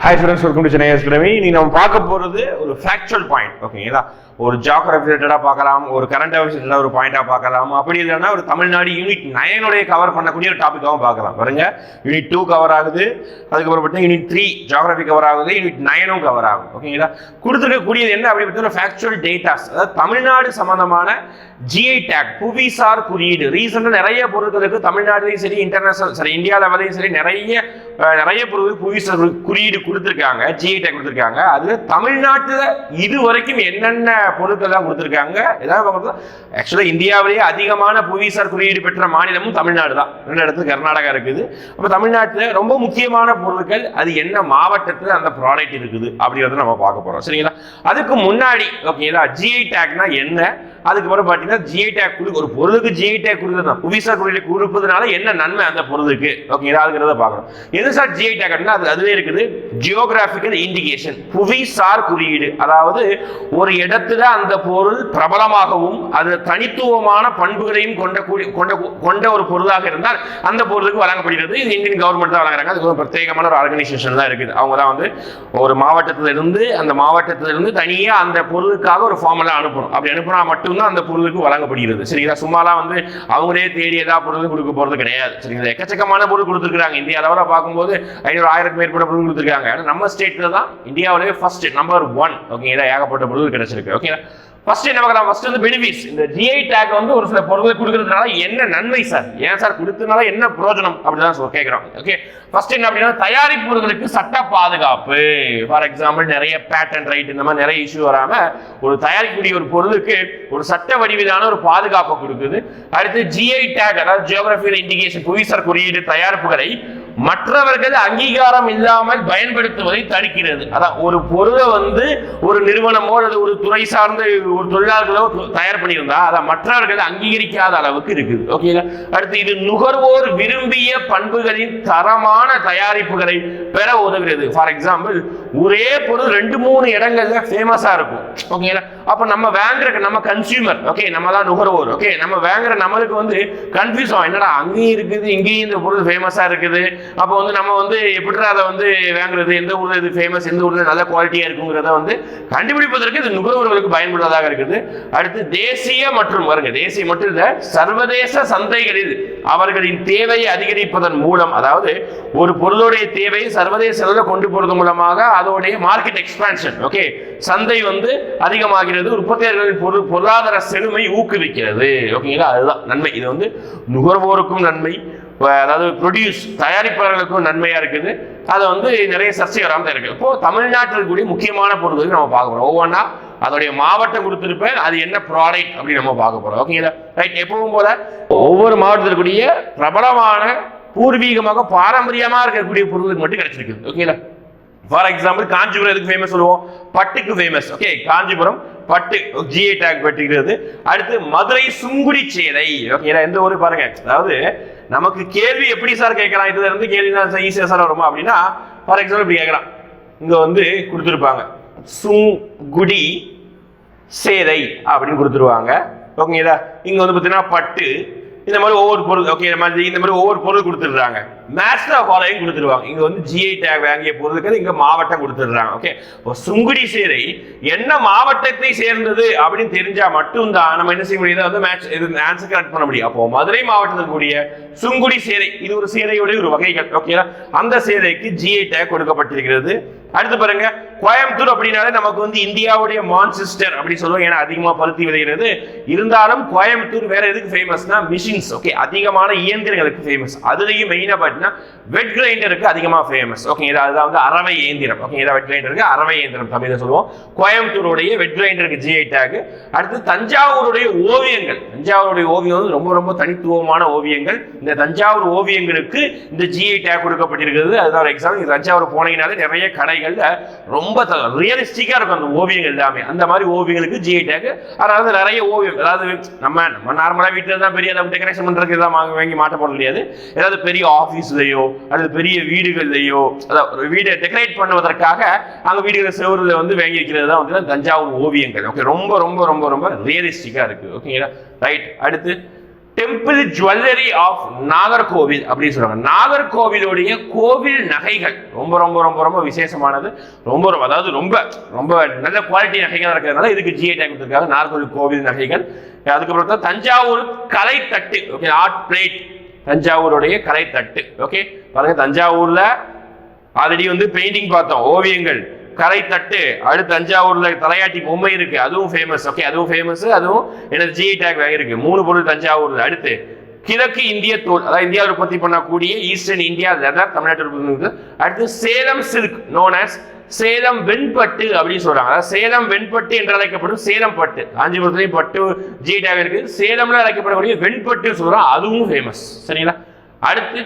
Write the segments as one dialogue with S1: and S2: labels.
S1: Hi students welcome to Chennai academy நீ நம்ம பார்க்க போகிறது ஒரு ஃபேக்சுவல் பாயிண்ட் ஓகேங்களா ஒரு ஜாகிரபி ரிலேட்டடாக பார்க்கலாம் ஒரு கரண்ட் அஃபேர்ஸ் ரிலேட்டடாக ஒரு பாயிண்டாக பார்க்கலாம். அப்படி இல்லைன்னா ஒரு தமிழ்நாடு யூனிட் நயனுடைய கவர் பண்ணக்கூடிய ஒரு டாப்பிக்காகவும் பார்க்கலாம். பாருங்க யூனிட் டூ கவர் ஆகுது அதுக்கப்புறம் பார்த்தீங்கன்னா யூனிட் த்ரீ ஜாகிரபி கவர் ஆகுது யூனிட் நயனும் கவர் ஆகும் ஓகேங்களா கொடுத்துருக்கக்கூடியது என்ன அப்படி பார்த்தீங்கன்னா ஃபேக்சுவல் டேட்டாஸ் அதாவது தமிழ்நாடு சம்பந்தமான ஜிஐ டேக் புவிசார் குறியீடு. ரீசெண்டாக நிறைய பொருட்களுக்கு தமிழ்நாட்டிலையும் சரி இன்டர்நேஷனல் சரி இந்தியா லெவலையும் சரி நிறைய நிறைய பொருள் புவிசார் குறியீடு கொடுத்துருக்காங்க ஜிஐ டேக் கொடுத்துருக்காங்க. அது தமிழ்நாட்டில் இது வரைக்கும் என்னென்ன பொருட்கள்லாம் கொடுத்துருக்காங்க. ஏதாவது ஆக்சுவலாக இந்தியாவிலேயே அதிகமான புவிசார் குறியீடு பெற்ற மாநிலமும் தமிழ்நாடு தான். ரெண்டு இடத்துல கர்நாடகா இருக்குது. அப்போ தமிழ்நாட்டில் ரொம்ப முக்கியமான பொருட்கள் அது என்ன மாவட்டத்தில் அந்த ப்ராடக்ட் இருக்குது அப்படிங்கிறத நம்ம பார்க்க போகிறோம் சரிங்களா? அதுக்கு முன்னாடி ஓகேங்களா ஜிஐ டேக்னா என்ன? அதுக்கப்புறம் பார்த்தீங்கன்னா ஜிஐ டேக் கொடு ஒரு பொருளுக்கு ஜிஐ டேக் கொடுக்குறது புவிசார் குறியீடு கொடுப்பதுனால என்ன நன்மை அந்த பொருளுக்கு? ஓகேங்களா அதுங்கிறத பார்க்கணும். எது சார் ஜிஐ டேக்னா அது அதுவே இருக்குது. ஜியோகிராபிக்கல் இண்டிகேஷன் புவிசார் குறியீடு. அதாவது ஒரு இடத்துல அந்த பொருள் பிரபலமாகவும் அது தனித்துவமான பண்புகளையும் கொண்ட கூடிய கொண்ட கொண்ட ஒரு பொருளாக இருந்தால் அந்த பொருளுக்கு வழங்கப்படுகிறது. இது இந்தியன் கவர்மெண்ட் தான் வழங்குறாங்க. அதுக்கு ஒரு பிரத்யேகமான ஒரு ஆர்கனைசேஷன் தான் இருக்குது. அவங்க தான் வந்து ஒரு மாவட்டத்திலிருந்து அந்த மாவட்டத்திலிருந்து தனியாக அந்த பொருளுக்காக ஒரு ஃபார்மெல்லாம் அனுப்பணும். அப்படி அனுப்புனா மட்டும்தான் அந்த பொருளுக்கு வழங்கப்படுகிறது. சரிங்களா? சும்மாலாம் வந்து அவங்களே தேடி ஏதாவது பொருள் கொடுக்க போகிறது கிடையாது. சரிங்களா? எக்கச்சக்கமான பொருள் கொடுத்துருக்காங்க இந்தியா அளவில் பார்க்கும்போது ஐநூறு ஆயிரத்துக்கு மேற்பட்ட பொருள் கொடுத்துருக்காங்க. ஆனால் நம்ம ஸ்டேட்டில் தான் இந்தியாவிலேயே ஃபர்ஸ்ட் நம்பர் ஒன் ஓகேங்களா? ஏகப்பட்ட பொருள் கிடைச்சிருக்கு. ஓகேங்களா? ஃபர்ஸ்ட் என்ன பார்க்கலாம்? ஃபர்ஸ்ட் வந்து பெனிஃபிட்ஸ் இந்த ஜிஐ டேக் வந்து ஒரு சில பொருட்களை கொடுக்கறதுனால என்ன நன்மை சார்? ஏன் சார்? கொடுத்ததுனால என்ன பிரயோஜனம் அப்படிதான் தான் கேட்குறோம். ஓகே ஃபர்ஸ்ட் என்ன அப்படின்னா தயாரிப்புகளுக்கு சட்ட பாதுகாப்பு. ஃபார் எக்ஸாம்பிள் நிறைய பேட்டன் ரைட் இந்த மாதிரி நிறைய இஷ்யூ வராம ஒரு தயாரிக்கக்கூடிய ஒரு பொருளுக்கு ஒரு சட்ட வடிவிலான ஒரு பாதுகாப்பை கொடுக்குது. அடுத்து ஜிஐ டேக் அதாவது ஜியோகிராபிக்கல் இண்டிகேஷன் புவிசார் குறியீடு தயாரிப்புகளை மற்றவர்கள் அங்கீகாரம் இல்லாமல் பயன்படுத்துவதை தடுக்கிறது. அதான் ஒரு பொருளை வந்து ஒரு நிறுவனமோ அல்லது ஒரு துறை சார்ந்த ஒரு தொழிலாளர்களோ தயார் பண்ணியிருந்தா அதை மற்றவர்கள் அங்கீகரிக்காத அளவுக்கு இருக்குது. ஓகேங்களா அடுத்து இது நுகர்வோர் விரும்பிய பண்புகளின் தரமான தயாரிப்புகளை பெற உதவுகிறது. ஃபார் எக்ஸாம்பிள் ஒரே பொருள் ரெண்டு மூணு இடங்கள்ல ஃபேமஸா இருக்கும். ஓகேங்களா அப்ப நம்ம வாங்குற நம்ம கன்சியூமர் ஓகே நம்ம தான் நுகர்வோர் ஓகே நம்ம வாங்குற நம்மளுக்கு வந்து கன்ஃபியூஸ் ஆகும். என்னடா அங்கேயும் இருக்குது இங்கேயும் இந்த பொருள் ஃபேமஸா இருக்குது. அப்போ வந்து நம்ம வந்து எப்படிடா அதை வந்து வாங்குறது? எந்த ஊரில் இது ஃபேமஸ் எந்த ஊரில் நல்ல குவாலிட்டியாக இருக்குங்கிறத வந்து கண்டுபிடிப்பதற்கு இது நுகர்வோர்களுக்கு பயன்படுவதாக இருக்குது. அடுத்து தேசிய மற்றும் வருங்க தேசிய மட்டும் இல்லை சர்வதேச சந்தைகளில் அவர்களின் தேவையை அதிகரிப்பதன் மூலம் அதாவது ஒரு பொருளுடைய தேவையை சர்வதேச அளவில் கொண்டு போறது மூலமாக அதோடைய மார்க்கெட் எக்ஸ்பான்ஷன் ஓகே சந்தை வந்து அதிகமாகிறது உற்பத்தியாளர்களின் பொருள் பொருளாதார செழுமை ஊக்குவிக்கிறது ஓகேங்களா அதுதான் நன்மை. இது வந்து நுகர்வோருக்கும் நன்மை அதாவது ப்ரொடியூஸ் தயாரிப்பாளர்களுக்கும் நன்மையா இருக்குது. அதை வந்து நிறைய சர்ச்சை வராமல் தான் இருக்கு இப்போ தமிழ்நாட்டில் கூடிய முக்கியமான பொருட்கள் நம்ம பார்க்க ஒவ்வொன்றா அதோடைய மாவட்டம் கொடுத்துருப்பேன் அது என்ன ப்ராடக்ட் அப்படின்னு நம்ம பார்க்க போறோம் ஓகேங்களா ரைட் எப்பவும் போல ஒவ்வொரு மாவட்டத்திற்குரிய பிரபலமான பூர்வீகமாக பாரம்பரியமாக இருக்கக்கூடிய பொருளுக்கு மட்டும் கிடைச்சிருக்கு ஓகேங்களா ஃபார் எக்ஸாம்பிள் காஞ்சிபுரம் எதுக்கு ஃபேமஸ் சொல்லுவோம்? பட்டுக்கு ஃபேமஸ் ஓகே காஞ்சிபுரம் பட்டு ஜிஐ டேக் பெற்றுகிறது அடுத்து மதுரை சுங்குடி சேலை ஓகேங்களா எந்த ஒரு பாருங்க. அதாவது நமக்கு கேள்வி எப்படி சார் கேட்கலாம்? இதுல இருந்து கேள்வி தான் ஈஸியா சார் வருமா அப்படின்னா ஃபார் எக்ஸாம்பிள் இப்படி கேட்கலாம். இங்க வந்து கொடுத்துருப்பாங்க. சுங்குடி சேலை அப்படின்னு கொடுத்துருவாங்க. ஓகேங்களா இங்க வந்து பார்த்தீங்கன்னா பட்டு இந்த மாதிரி ஒவ்வொரு பொருள் ஓகே இந்த மாதிரி இந்த மாதிரி ஒவ்வொரு பொருள் கொடுத்துடுறாங்க. மேட்ச் ஆலையும் கொடுத்துருவாங்க இங்க வந்து ஜிஐ டேக் வாங்கிய பொருளுக்கு இங்க மாவட்டம் கொடுத்துடுறாங்க ஓகே இப்போ சுங்குடி சீரை என்ன மாவட்டத்தை சேர்ந்தது அப்படின்னு தெரிஞ்சா மட்டும்தான் நம்ம என்ன செய்ய முடியுது? வந்து மேட்ச் இது ஆன்சர் கரெக்ட் பண்ண முடியும். அப்போ மதுரை மாவட்டத்தில் கூடிய சுங்குடி சேரை இது ஒரு சேரையுடைய ஒரு வகைகள் ஓகேங்களா அந்த சேரைக்கு ஜிஐ டேக் கொடுக்கப்பட்டிருக்கிறது. அடுத்து பாருங்க கோயம்புத்தூர் அப்படின்னாலே நமக்கு வந்து இந்தியாவுடைய மான்செஸ்டர் அப்படி சொல்லுவோம். ஏன்னா அதிகமாக பருத்தி விதைகிறது இருந்தாலும் கோயம்புத்தூர் வேற எதுக்கு ஃபேமஸ்னா மிஷின்ஸ் ஓகே அதிகமான இயந்திரங்களுக்கு ஃபேமஸ் அதுலேயும் மெயினாக பார்த்தீங்கன்னா வெட் கிரைண்டருக்கு அதிகமாக ஃபேமஸ் ஓகே அதுதான் வந்து அரவை இயந்திரம். ஓகே வெட் கிரைண்டருக்கு அரவை இயந்திரம் தமிழில் சொல்லுவோம். கோயம்புத்தூருடைய வெட் கிரைண்டருக்கு ஜிஐ டேக் அடுத்து தஞ்சாவூருடைய ஓவியங்கள். தஞ்சாவூருடைய ஓவியம் வந்து ரொம்ப ரொம்ப தனித்துவமான ஓவியங்கள். இந்த தஞ்சாவூர் ஓவியங்களுக்கு இந்த ஜிஐ டேக் கொடுக்கப்பட்டிருக்கிறது. அதுதான் ஒரு எக்ஸாம்பிள் தஞ்சாவூர் போனீங்கனாலே நிறைய கடை கடைகள்ல ரொம்ப ரியலிஸ்டிக்கா இருக்கும் அந்த ஓவியங்கள் எல்லாமே. அந்த மாதிரி ஓவியங்களுக்கு ஜிஐ டேக் அதாவது நிறைய ஓவியம் அதாவது நம்ம நம்ம நார்மலா வீட்டுல தான் பெரிய டெக்கரேஷன் பண்றதுக்கு தான் வாங்க வாங்கி மாட்ட போட முடியாது ஏதாவது பெரிய ஆஃபீஸ்லையோ அல்லது பெரிய வீடுகள்லையோ அதாவது வீடை டெக்கரேட் பண்ணுவதற்காக அங்க வீடுகளை செவருல வந்து வாங்கி வைக்கிறது தான் வந்து தஞ்சாவூர் ஓவியங்கள். ஓகே ரொம்ப ரொம்ப ரொம்ப ரொம்ப ரியலிஸ்டிக்கா இருக்கு. ஓகேங்களா ரைட் அடுத்து டெம்பிள் ஜுவல்லரி ஆஃப் நாகர்கோவில் அப்படின்னு சொல்றாங்க. நாகர்கோவிலுடைய கோவில் நகைகள். ரொம்ப ரொம்ப ரொம்ப ரொம்ப விசேஷமானது. ரொம்ப ரொம்ப அதாவது ரொம்ப ரொம்ப நல்ல குவாலிட்டி நகைகள் இருக்கிறதுனால இதுக்கு ஜிஐ டேக் கொடுத்துருக்காங்க. நாகர்கோவில் கோவில் நகைகள். அதுக்கப்புறம் தான் தஞ்சாவூர் கலை தட்டு ஓகே ஆர்ட் பிளேட் தஞ்சாவூருடைய கலை தட்டு ஓகே பாருங்க தஞ்சாவூர்ல ஆல்ரெடி வந்து பெயிண்டிங் பார்த்தோம். ஓவியங்கள். கரை தட்டு அடுத்து தஞ்சாவூர்ல தலையாட்டி பொம்மை இருக்கு அதுவும் ஃபேமஸ் ஓகே அதுவும் ஃபேமஸ் அதுவும் எனது ஜிஐ டேக் இருக்கு மூணு பொருள் தஞ்சாவூர்ல. அடுத்து கிழக்கு இந்திய தோல் அதாவது இந்தியாவில் உற்பத்தி பண்ணக்கூடிய ஈஸ்டர்ன் இந்தியா லெதர் தமிழ்நாட்டில் அடுத்து Salem silk known as Salem வெண்பட்டு அப்படின்னு சொல்றாங்க. அதாவது சேலம் வெண்பட்டு என்று அழைக்கப்படும் சேலம் பட்டு. காஞ்சிபுரத்துலேயும் பட்டு ஜி டேக் இருக்கு. சேலம்ல அழைக்கப்படக்கூடிய வெண்பட்டு சொல்றோம் அதுவும் ஃபேமஸ் சரிங்களா? அடுத்து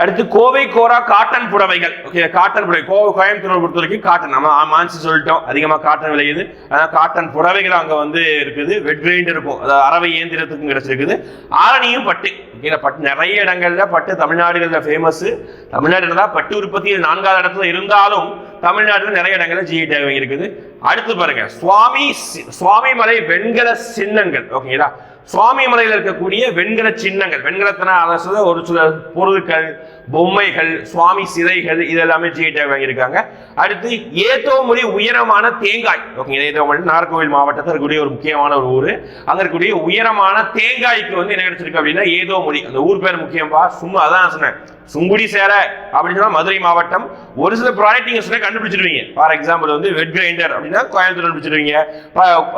S1: அடுத்து கோவை கோரா காட்டன் புடவைகள். ஓகே காட்டன் புடவை. கோவை கோயம்புத்தூரை பொறுத்த வரைக்கும் காட்டன். நம்ம மான்சி சொல்லிட்டோம். அதிகமாக காட்டன் விளையுது. அதான் காட்டன் புடவைகள் அங்கே வந்து இருக்குது. வெட் கிரைண்ட் இருக்கும். அதாவது அறவை இயந்திரத்துக்கும் கிடைச்சிருக்குது. ஆரணியும் பட்டு. ஓகே பட்டு நிறைய இடங்கள்ல பட்டு. தமிழ்நாடுகளில் ஃபேமஸ் தமிழ்நாடுல தான் பட்டு உற்பத்தியில் நான்காவது இடத்துல இருந்தாலும் தமிழ்நாட்டில் நிறைய இடங்களில் ஜிஐ டேவிங் இருக்குது அடுத்து பாருங்க. சுவாமி சி- சுவாமி மலை வெண்கல சின்னங்கள். ஓகேங்களா சுவாமி மலையில் இருக்கக்கூடிய வெண்கல சின்னங்கள். வெண்கலத்தினால் அரசு ஒரு சில பொருட்கள் பொம்மைகள் சுவாமி சிலைகள் இதெல்லாமே ஜிஐடி வாங்கியிருக்காங்க. அடுத்து ஏத்தோமொழி உயரமான தேங்காய். ஓகே ஏத்தோமொழி நாகர்கோவில் மாவட்டத்தில் இருக்கக்கூடிய ஒரு முக்கியமான ஒரு ஊர். அங்க இருக்கக்கூடிய உயரமான தேங்காய்க்கு வந்து என்ன கிடைச்சிருக்கு அப்படின்னா ஏதோமொழி அந்த ஊர் பேர் முக்கியம்பா சும்மா அதான் சொன்னேன். சுங்குடி சேர அப்படின்னு சொன்னா மதுரை மாவட்டம். ஒரு சில ப்ராடக்ட் நீங்க சொன்னா கண்டுபிடிச்சிருவீங்க. ஃபார் எக்ஸாம்பிள் வந்து வெட் கிரைண்டர் அப்படின்னா கோயம்புத்தூர் கண்டுபிடிச்சிருவீங்க.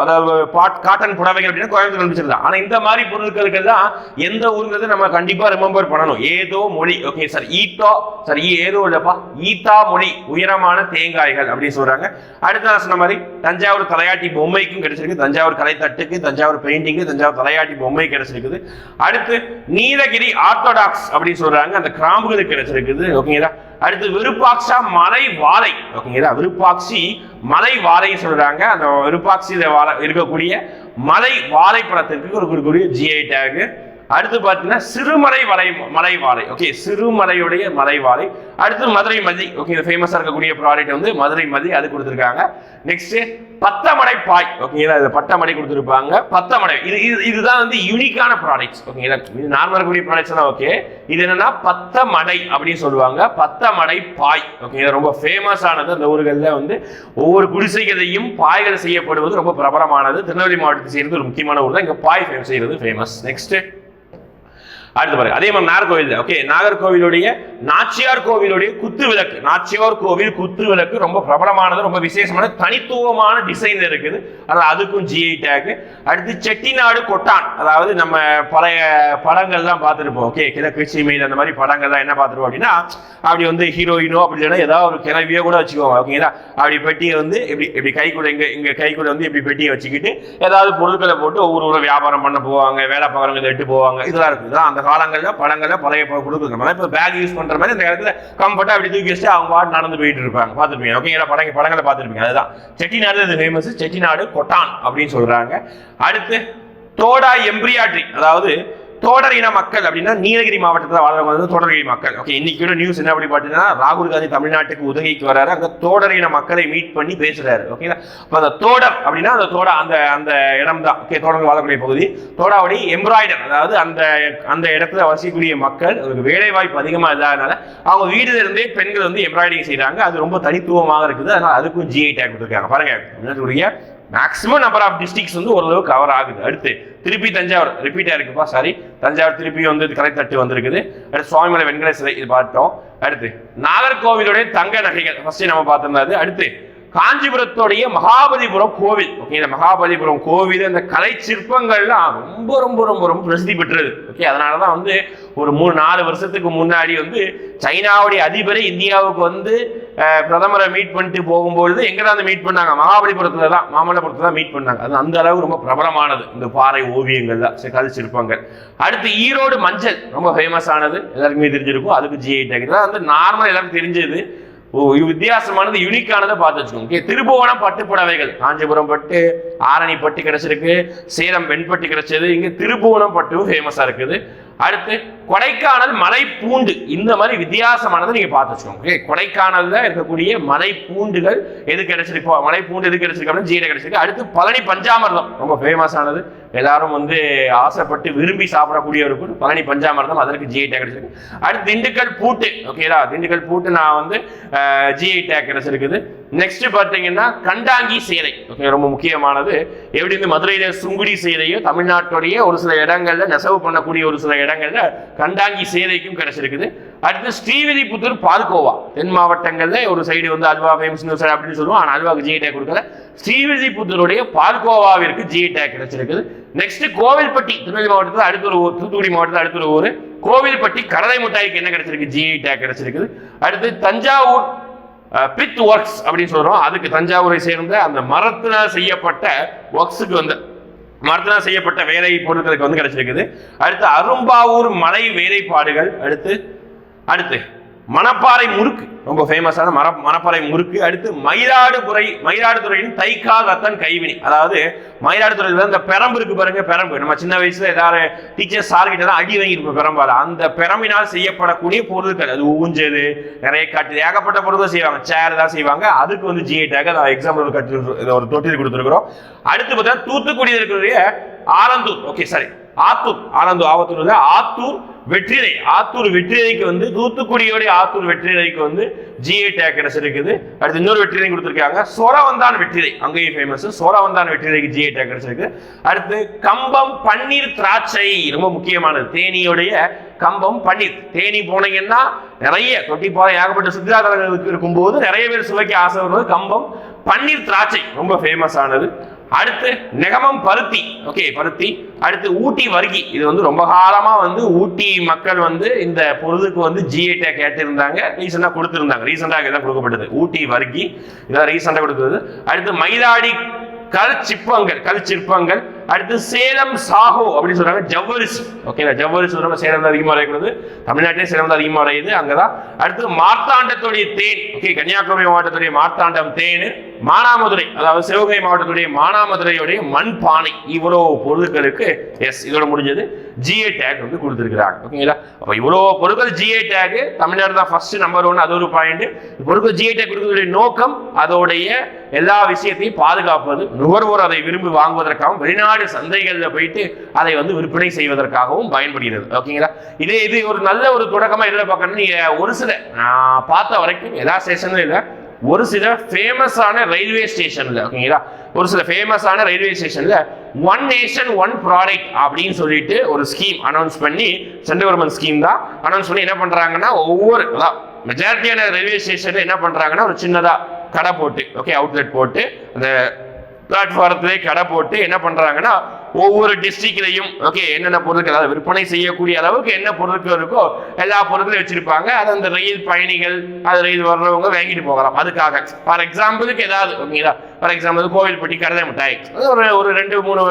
S1: அதாவது பாட் காட்டன் புடவைகள் அப்படின்னா கோயம்புத்தூர் கண்டுபிடிச்சிருந்தா ஆனா இந்த மாதிரி பொருட்களுக்கு தான் எந்த ஊருங்கிறது நம்ம கண்டிப்பா ரிமெம்பர் பண்ணணும். ஏதோ மொழி ஓகே சார். ஈத்தோ சார் ஈ ஏதோ இல்லப்பா ஈத்தா மொழி உயரமான தேங்காய்கள் அப்படின்னு சொல்றாங்க. அடுத்து நான் சொன்ன மாதிரி தஞ்சாவூர் தலையாட்டி பொம்மைக்கும் கிடைச்சிருக்கு. தஞ்சாவூர் கலைத்தட்டுக்கு தஞ்சாவூர் பெயிண்டிங்கு தஞ்சாவூர் தலையாட்டி பொம்மை கிடைச்சிருக்குது. அடுத்து நீலகிரி ஆர்த்தோடாக்ஸ் அப்படின்னு சொல்றாங்க. அந்த கிராம்புகளுக்கு கிடைச்சிருக்குது. ஓகேங்களா அடுத்து விருப்பாக்சா மலை வாழை. ஓகேங்களா விருப்பாக்சி மலை வாழைன்னு சொல்றாங்க. அந்த விருப்பாக்சியில வாழை இருக்கக்கூடிய மலை வாழைப்பழத்திற்கு ஒரு குறிக்கூடிய ஜிஐ டேகு அடுத்து பார்த்தீங்கன்னா சிறுமலை வலை மலைவாழை. ஓகே சிறுமலையுடைய மலைவாழை. அடுத்து மதுரை மதி. ஓகே இது ஃபேமஸாக இருக்கக்கூடிய ப்ராடக்ட் வந்து மதுரை மதி அது கொடுத்துருக்காங்க. நெக்ஸ்ட் பத்தமடை பாய். ஓகேங்களா இது பட்டமடை கொடுத்துருப்பாங்க. பத்தமடை. இது இது இதுதான் வந்து யூனிக்கான ப்ராடக்ட்ஸ் ஓகேங்களா இது நார்மலாக இருக்கக்கூடிய ப்ராடக்ட்ஸ் ஓகே இது என்னன்னா பத்தமடை அப்படின்னு சொல்லுவாங்க. பத்தமடை பாய். ஓகேங்களா ரொம்ப ஃபேமஸ் ஆனது. அந்த ஊர்களில் வந்து ஒவ்வொரு குடிசைகளையும் பாய்கள் செய்யப்படுவது ரொம்ப பிரபலமானது. திருநெல்வேலி மாவட்டத்தை சேர்ந்து ஒரு முக்கியமான ஊர் தான். இங்கே பாய் ஃபேமஸ் செய்யறது ஃபேமஸ் நெக்ஸ்ட்டு அடுத்து பாருங்க. அதே மாதிரி நாகர்கோவில் ஓகே நாகர்கோவிலுடைய நாச்சியார் கோவிலுடைய குத்து விளக்கு நாச்சியார் கோவில் குத்து விளக்கு ரொம்ப பிரபலமானது ரொம்ப விசேஷமான தனித்துவமான டிசைன் இருக்குது. அதாவது அதுக்கும் ஜிஐ டேக் அடுத்து செட்டிநாடு கொட்டான். அதாவது நம்ம பழைய படங்கள்லாம் பார்த்துருப்போம். ஓகே கிழக்கு சீமையில் அந்த மாதிரி படங்கள்லாம் என்ன பார்த்துருப்போம் அப்படின்னா அப்படி வந்து ஹீரோயினோ அப்படி இல்லைன்னா ஏதாவது ஒரு கிணவியோ கூட வச்சுக்கோங்க ஓகேங்களா? அப்படி பெட்டியை வந்து இப்படி இப்படி கைக்குள்ள இங்கே இங்கே கைக்குள்ள வந்து இப்படி பெட்டியை வச்சுக்கிட்டு ஏதாவது பொருட்களை போட்டு ஒவ்வொரு ஊரில் வியாபாரம் பண்ண போவாங்க வேலை பார்க்குறவங்க எட்டு போவாங்க. இதெல்லாம் இருக்குது. அந்த காலங்களில் படங்களில் பழைய பொ- பொருட்கள் இப்போ பேக் யூஸ் பண்ற மாதிரி இந்த இடத்துல கம்ஃபர்ட்டா அப்படி தூக்கி வச்சுட்டு அவங்க பாட்டு நடந்து போயிட்டு இருப்பாங்க. பார்த்துருப்பீங்க. ஓகேங்களா படங்க படங்களை பார்த்துருப்பீங்க. அதுதான். செட்டிநாடு இது ஃபேமஸ் செட்டிநாடு கொட்டான் அப்படின்னு சொல்றாங்க. அடுத்து தோடா எம்பிரியாட்ரி. அதாவது தோடர் இன மக்கள் அப்படின்னா நீலகிரி மாவட்டத்தில் வாழ்றவங்க வந்து தோடர்கிரி மக்கள். ஓகே இன்னைக்கு நியூஸ் என்ன அப்படி பார்த்தீங்கன்னா ராகுல் காந்தி தமிழ்நாட்டுக்கு உதவிக்கு வர்றாரு அங்கே தோடர் இன மக்களை மீட் பண்ணி பேசுறாரு. ஓகேங்களா அந்த தோடர் அப்படின்னா அந்த தோடா அந்த அந்த இடம் தான் ஓகே தோடர்கள் வாழக்கூடிய பகுதி. தோடாவடி எம்ப்ராய்டர். அதாவது அந்த அந்த இடத்துல வசிக்கக்கூடிய மக்கள் அவருக்கு வேலை வாய்ப்பு அதிகமாக இல்லாதனால அவங்க வீடுல இருந்தே பெண்கள் வந்து எம்ப்ராய்டிங் செய்கிறாங்க அது ரொம்ப தனித்துவமாக இருக்குது. அதனால அதுக்கும் ஜிஐ டேக் கொடுத்துருக்காங்க. பாருங்க மேக்ஸிமம் நம்பர் ஆஃப் டிஸ்ட்ரிக்ஸ் வந்து ஓரளவு கவர் ஆகுது. அடுத்து திருப்பி தஞ்சாவூர் ரிப்பீட்டாக இருக்குப்பா சாரி தஞ்சாவூர் திருப்பி வந்து கலை தட்டு வந்திருக்குது. அடுத்து சுவாமிமலை வெண்கல சிலை இது பார்த்தோம். அடுத்து நாகர்கோவிலுடைய தங்க நகைகள் ஃபர்ஸ்ட் நம்ம பார்த்திருந்தது. அடுத்து காஞ்சிபுரத்துடைய மகாபலிபுரம் கோவில். ஓகே இந்த மகாபலிபுரம் கோவில் இந்த கலை சிற்பங்கள்லாம் ரொம்ப ரொம்ப ரொம்ப ரொம்ப பிரசித்தி பெற்றது. ஓகே அதனால தான் வந்து ஒரு மூணு நாலு வருஷத்துக்கு முன்னாடி வந்து சைனாவுடைய அதிபரை இந்தியாவுக்கு வந்து பிரதமரை மீட் பண்ணிட்டு போகும்பொழுது எங்கே தான் வந்து மீட் பண்ணாங்க? மகாபலிபுரத்தில் தான் மாமல்லபுரத்தில் தான் மீட் பண்ணாங்க. அது அந்த அளவு ரொம்ப பிரபலமானது. இந்த பாறை ஓவியங்கள் தான் சி- கல் சிற்பங்கள் அடுத்து ஈரோடு மஞ்சள் ரொம்ப ஃபேமஸ் ஆனது. எல்லாருக்குமே தெரிஞ்சிருக்கும். அதுக்கு ஜிஐ டேக் இதெல்லாம் வந்து நார்மல் எல்லாருக்கும் தெரிஞ்சது. ஓ வித்தியாசமானது யூனிக்கானதை பார்த்து வச்சுக்கோங்க. ஓகே திருபுவனம் பட்டு புடவைகள். காஞ்சிபுரம் பட்டு ஆரணி பட்டு கிடைச்சிருக்கு. சேலம் வெண்பட்டு கிடைச்சது. இங்கே திருபுவனம் பட்டு ஃபேமஸாக இருக்குது. அடுத்து கொடைக்கானல் மலை பூண்டு இந்த மாதிரி வித்தியாசமானதை நீங்க பார்த்து வச்சுக்கோங்க. Okay, இருக்கக்கூடிய மலை பூண்டுகள் எது கிடைச்சிருக்கு? இப்போ மலை பூண்டு எது கிடைச்சிருக்கு அப்படின்னு ஜீரை கிடைச்சிருக்கு. அடுத்து பழனி பஞ்சாமிரதம். ரொம்ப ஃபேமஸ் ஆனது. எல்லாரும் வந்து ஆசைப்பட்டு விரும்பி சாப்பிடக்கூடிய ஒரு பொருள். பழனி பஞ்சாமிரதம் அதற்கு ஜிஐ டேக் கிடைச்சிருக்கு. அடுத்து திண்டுக்கல் பூட்டு. ஓகேதா திண்டுக்கல் பூட்டு நான் வந்து ஜிஐ டேக் கிடைச்சிருக்குது. நெக்ஸ்ட் பார்த்தீங்கன்னா கண்டாங்கி சேலை. ஓகே ரொம்ப முக்கியமானது. எப்படி இந்த மதுரையில சுங்குடி சேலையோ தமிழ்நாட்டுடைய ஒரு சில இடங்கள்ல நெசவு பண்ணக்கூடிய ஒரு சில இடங்கள்ல கண்டாங்கி சேலைக்கும் கிடைச்சிருக்குது. அடுத்து ஸ்ரீவில்லிபுத்தூர் பால்கோவா தென் மாவட்டங்களில் ஒரு சைடு வந்து அல்வா ஃபேமஸ் அப்படின்னு சொல்லுவோம். ஆனால் அல்வாக்கு ஜிஐ டேக் கொடுக்கல. ஸ்ரீவில்லிபுத்தூருடைய பால்கோவாவிற்கு ஜிஐ டேக் கிடைச்சிருக்குது. நெக்ஸ்ட் கோவில்பட்டி திருநெல்வேலி மாவட்டத்தில் அடுத்த ஒரு ஊர் தூத்துக்குடி மாவட்டத்தில் அடுத்த ஒரு ஊர். கோவில்பட்டி கடலை மிட்டாய்க்கு என்ன கிடைச்சிருக்கு? ஜிஐ டேக் கிடைச்சிருக்குது. அடுத்து தஞ்சாவூர் பித் ஒர்க்ஸ் அப்படின்னு சொல்கிறோம் அதுக்கு தஞ்சாவூரை சேர்ந்த அந்த மரத்தினால் செய்யப்பட்ட ஒர்க்ஸுக்கு வந்து மரத்தினால் செய்யப்பட்ட வேலை பொருட்களுக்கு வந்து கிடைச்சிருக்குது. அடுத்து அரும்பாவூர் மலை வேலைப்பாடுகள். அடுத்து அடுத்து. மணப்பாறை முறுக்கு. ரொம்ப ஃபேமஸான மர மணப்பாறை முறுக்கு. அடுத்து மயிலாடுதுறை மயிலாடுதுறையின் தைக்கால் ரத்தன் கைவினை. அதாவது மயிலாடுதுறையில் இந்த பெரம்பு இருக்கு பாருங்க பெரம்பு. நம்ம சின்ன வயசுல ஏதாவது டீச்சர் சார் கிட்ட தான் அடி வாங்கியிருப்போம் பெரம்பால அந்த பெரம்பினால் செய்யப்படக்கூடிய பொருட்கள் அது ஊஞ்சது நிறைய கட்டு ஏகப்பட்ட பொருட்கள் செய்வாங்க. சேர் தான் செய்வாங்க. அதுக்கு வந்து ஜிஐ டேக் எக்ஸாம்பிள் கட்டு ஒரு தொட்டில் கொடுத்துருக்குறோம். அடுத்து பார்த்தா தூத்துக்குடியில் இருக்கக்கூடிய Alandur. Okay sorry Athur. Alandur ஆவத்தூர்ல ஆத்தூர் வெற்றிலை ஆத்தூர் வெற்றிலைக்கு வந்து தூத்துக்குடியோடைய ஆத்தூர் வெற்றிலைக்கு வந்து ஜிஏ டேக் கிடைச்சிருக்குது அடுத்து இன்னொரு வெற்றிலை கொடுத்துருக்காங்க. சோரவந்தான் வெற்றிலை அங்கேயும் ஃபேமஸ் சோரவந்தான் வெற்றிலைக்கு ஜிஏ டேக் கிடைச்சிருக்கு அடுத்து கம்பம் பன்னீர் திராட்சை ரொம்ப முக்கியமானது. தேனியோடைய கம்பம் பன்னீர். தேனி போனீங்கன்னா நிறைய தொட்டிப்பாறை ஏகப்பட்ட சுற்றுலா தலங்களுக்கு இருக்கும்போது நிறைய பேர் சுவைக்க ஆசை வருவது கம்பம் பன்னீர் திராட்சை. ரொம்ப ஃபேமஸ் ஆனது. அடுத்து நெகமம் பருத்தி. ஓகே பருத்தி. அடுத்து ஊட்டி வருகி. இது வந்து ரொம்ப காலமா வந்து ஊட்டி மக்கள் வந்து இந்த பொருளுக்கு வந்து ஜிஐ டேக் கேட்டிருந்தாங்க. ரீசெண்டாக கொடுத்துருந்தாங்க. ரீசெண்டாக இதான் கொடுக்கப்பட்டது. ஊட்டி வருகி. இதான் ரீசெண்டாக கொடுத்தது. அடுத்து மயிலாடி கல் சிற்பங்கள். கல் சிற்பங்கள். அடுத்து சேலம் சாஹோ அப்படின்னு சொல்றாங்க ஜவ்வரிசி. ஓகேங்களா ஜவ்வரிசி சொல்றாங்க சேலம் அதிகமாக வரைக்கிறது தமிழ்நாட்டிலே சேலம் தான் அதிகமாக வரையுது அங்கதான். அடுத்து மார்த்தாண்டத்துடைய தேன். ஓகே கன்னியாகுமரி மாவட்டத்துடைய மார்த்தாண்டம் தேன் மானாமதுரை அதாவது சிவகங்கை மாவட்டத்துடைய மானாமதுரையுடைய மண் பானை இவ்வளோ பொருட்களுக்கு எஸ் இதோட முடிஞ்சது. ஜிஏ டேக் வந்து கொடுத்துருக்குறாங்க. ஓகேங்களா அப்போ இவ்வளோ பொருட்கள் ஜிஏ டேக் தமிழ்நாடு தான் ஃபர்ஸ்ட் நம்பர் ஒன் அது ஒரு பாயிண்ட் பொருட்கள் ஜிஏ டேக் கொடுக்கறதுடைய நோக்கம் அதோடைய எல்லா விஷயத்தையும் பாதுகாப்பது நுகர்வோர் அதை விரும்பி வாங்குவதற்காகவும் வெளிநாடு சந்தைகளில் போயிட்டு அதை வந்து விற்பனை செய்வதற்காகவும் பயன்படுகிறது. ஓகேங்களா? இதே இது ஒரு நல்ல ஒரு தொடக்கமாக எதில் பார்க்கணும் நீங்க ஒரு சில நான் பார்த்த வரைக்கும் எல்லா ஸ்டேஷனும் இல்லை ஒரு சில ஃபேமஸான ரயில்வே ஸ்டேஷனில் ஓகேங்களா? ஒரு சில ஃபேமஸான ரயில்வே ஸ்டேஷனில் ஒன் நேஷன் ஒன் ப்ராடக்ட் அப்படின்னு சொல்லிட்டு ஒரு ஸ்கீம் அனௌன்ஸ் பண்ணி சென்ட்ரல் கவர்மெண்ட் ஸ்கீம் தான் அனௌன்ஸ் பண்ணி என்ன பண்ணுறாங்கன்னா ஒவ்வொரு அதான் மெஜாரிட்டியான ரயில்வே ஸ்டேஷனில் என்ன பண்ணுறாங்கன்னா ஒரு சின்னதாக கடை போட்டு ஓகே அவுட்லெட் போட்டு அந்த பிளாட்ஃபாரத்திலே கடை போட்டு என்ன பண்ணுறாங்கன்னா ஒவ்வொரு டிஸ்ட்ரிக்ட்லையும் ஓகே என்னென்ன பொருட்கள் அதாவது விற்பனை செய்யக்கூடிய அளவுக்கு என்ன பொருட்கள் இருக்கோ எல்லா பொருட்களையும் வச்சிருப்பாங்க. அது அந்த ரயில் பயணிகள் அது ரயில் வர்றவங்க வாங்கிட்டு போகலாம். அதுக்காக. ஃபார் எக்ஸாம்பிளுக்கு ஏதாவது ஓகேங்களா ஃபார் எக்ஸாம்பிள் கோவில்பட்டி கடலை மிட்டாய். அது ஒரு ஒரு ரெண்டு மூணு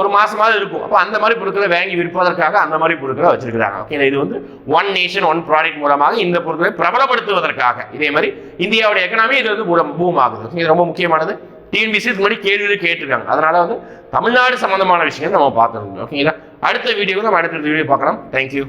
S1: ஒரு மாசமாவது இருக்கும். அப்போ அந்த மாதிரி பொருட்களை வாங்கி விற்பதற்காக அந்த மாதிரி பொருட்களை வச்சிருக்கிறாங்க. ஓகே இது வந்து ஒன் நேஷன் ஒன் ப்ராடக்ட் மூலமாக இந்த பொருட்களை பிரபலப்படுத்துவதற்காக. இதே மாதிரி இந்தியாவுடைய எக்கனாமி இது வந்து பூம் ஆகுது. இது ரொம்ப முக்கியமானது. டிஎன்பிசி இதுக்கு முன்னாடி கேள்வியில் கேட்டிருக்காங்க. அதனால வந்து தமிழ்நாடு சம்பந்தமான விஷயங்கள் நம்ம பார்த்துருந்தோம் ஓகேங்களா அடுத்த வீடியோவில் நம்ம அடுத்த வீடியோ பார்க்கலாம். தேங்க்யூ